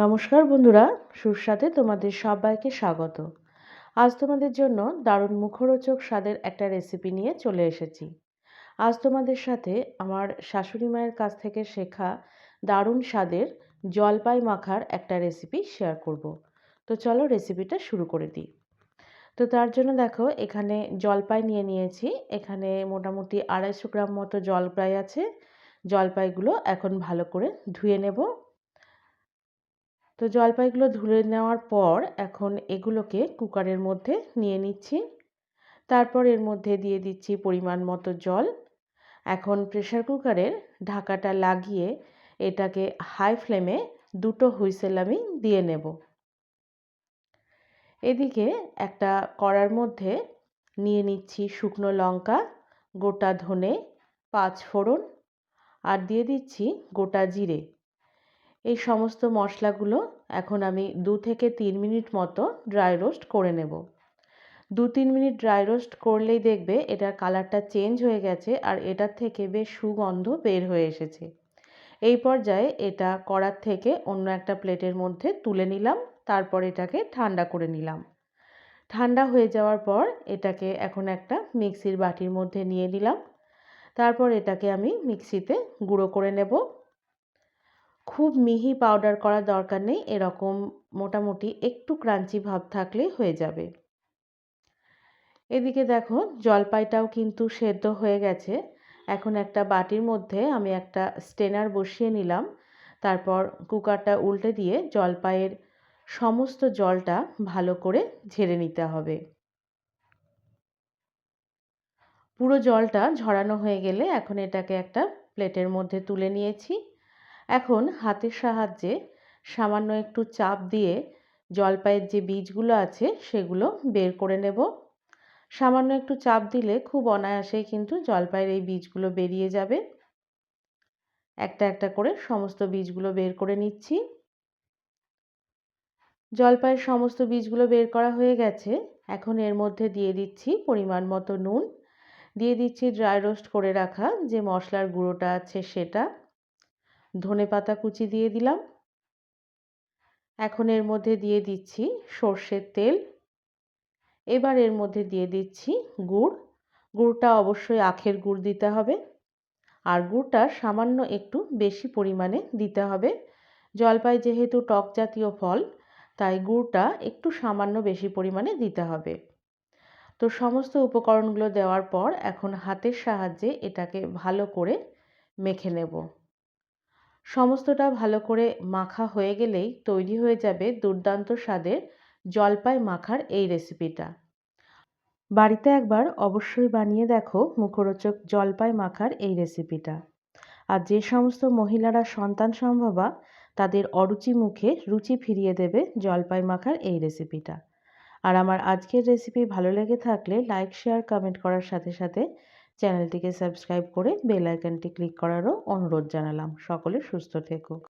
নমস্কার বন্ধুরা সুস্বাদে তোমাদের সবাইকে স্বাগত। আজ তোমাদের জন্য দারুণ মুখরোচক স্বাদের একটা রেসিপি নিয়ে চলে এসেছি। আজ তোমাদের সাথে আমার শাশুড়ি মায়ের কাছ থেকে শেখা দারুণ স্বাদের জলপাই মাখার একটা রেসিপি শেয়ার করব। তো চলো রেসিপিটা শুরু করে দিই। তো তার জন্য দেখো, এখানে জলপাই নিয়ে নিয়েছি। এখানে মোটামুটি আড়াইশো গ্রাম মতো জলপাই আছে। জলপাইগুলো এখন ভালো করে ধুয়ে নেব। তো জলপাইগুলো ধুলে নেওয়ার পর এখন এগুলোকে কুকারের মধ্যে নিয়ে নিচ্ছি। তারপর এর মধ্যে দিয়ে দিচ্ছি পরিমাণ মতো জল। এখন প্রেশার কুকারের ঢাকাটা লাগিয়ে এটাকে হাই ফ্লেমে দুটো হুইসেল আমি দিয়ে নেব। এদিকে একটা কড়ার মধ্যে নিয়ে নিচ্ছি শুকনো লঙ্কা, গোটা ধনে পাঁচ ফোড়ন আর দিয়ে দিচ্ছি গোটা জিরে। এই সমস্ত মশলাগুলো এখন আমি দু থেকে তিন মিনিট মতো ড্রাই রোস্ট করে নেব। দু তিন মিনিট ড্রাই রোস্ট করলেই দেখবে এটার কালারটা চেঞ্জ হয়ে গেছে আর এটার থেকে বেশ সুগন্ধ বের হয়ে এসেছে। এই পর্যায়ে এটা কড়ার থেকে অন্য একটা প্লেটের মধ্যে তুলে নিলাম, তারপর এটাকে ঠান্ডা করে নিলাম। ঠান্ডা হয়ে যাওয়ার পর এটাকে এখন একটা মিক্সির বাটির মধ্যে নিয়ে নিলাম। তারপর এটাকে আমি মিক্সিতে গুঁড়ো করে নেব। খুব মিহি পাউডার করার দরকার নেই, এরকম মোটামুটি একটু ক্রাঞ্চি ভাব থাকলেই হয়ে যাবে। এদিকে দেখো, জলপাইটাও কিন্তু সেদ্ধ হয়ে গেছে। এখন একটা বাটির মধ্যে আমি একটা স্টেনার বসিয়ে নিলাম। তারপর কুকারটা উল্টে দিয়ে জলপাইয়ের সমস্ত জলটা ভালো করে ঝেড়ে নিতে হবে। পুরো জলটা ঝরানো হয়ে গেলে এখন এটাকে একটা প্লেটের মধ্যে তুলে নিয়েছি। এখন হাতের সাহায্যে সামান্য একটু চাপ দিয়ে জলপাইয়ের যে বীজগুলো আছে সেগুলো বের করে নেব। সামান্য একটু চাপ দিলে খুব অনায়াসেই কিন্তু জলপাইয়ের এই বীজগুলো বেরিয়ে যাবে। একটা একটা করে সমস্ত বীজগুলো বের করে নিচ্ছি। জলপাইয়ের সমস্ত বীজগুলো বের করা হয়ে গেছে। এখন এর মধ্যে দিয়ে দিচ্ছি পরিমাণ মতো নুন। দিয়ে দিচ্ছি ড্রাই রোস্ট করে রাখা যে মশলার গুঁড়োটা আছে সেটা। ধনে পাতা কুচি দিয়ে দিলাম। এখন এর মধ্যে দিয়ে দিচ্ছি সর্ষের তেল। এবার এর মধ্যে দিয়ে দিচ্ছি গুড়। গুড়টা অবশ্যই আখের গুড় দিতে হবে। আর গুড়টা সামান্য একটু বেশি পরিমাণে দিতে হবে। জলপাই যেহেতু টক জাতীয় ফল, তাই গুড়টা একটু সামান্য বেশি পরিমাণে দিতে হবে। তো সমস্ত উপকরণগুলো দেওয়ার পর এখন হাতের সাহায্যে এটাকে ভালো করে মেখে নেব। সমস্তটা ভালো করে মাখা হয়ে গেলেই তৈরি হয়ে যাবে দুর্দান্ত স্বাদের জলপাই মাখার এই রেসিপিটা বাড়িতে একবার অবশ্যই বানিয়ে দেখো মুখরোচক জলপাই মাখার এই রেসিপিটা আর যে সমস্ত মহিলারা সন্তান সম্ভবা, তাদের অরুচি মুখে রুচি ফিরিয়ে দেবে জলপাই মাখার এই রেসিপিটা আর আমার আজকের রেসিপি ভালো লেগে থাকলে লাইক শেয়ার কমেন্ট করার সাথে সাথে চ্যানেলটিকে সাবস্ক্রাইব করে বেল আইকনটি ক্লিক করারও অনুরোধ জানালাম। সকলে সুস্থ থেকো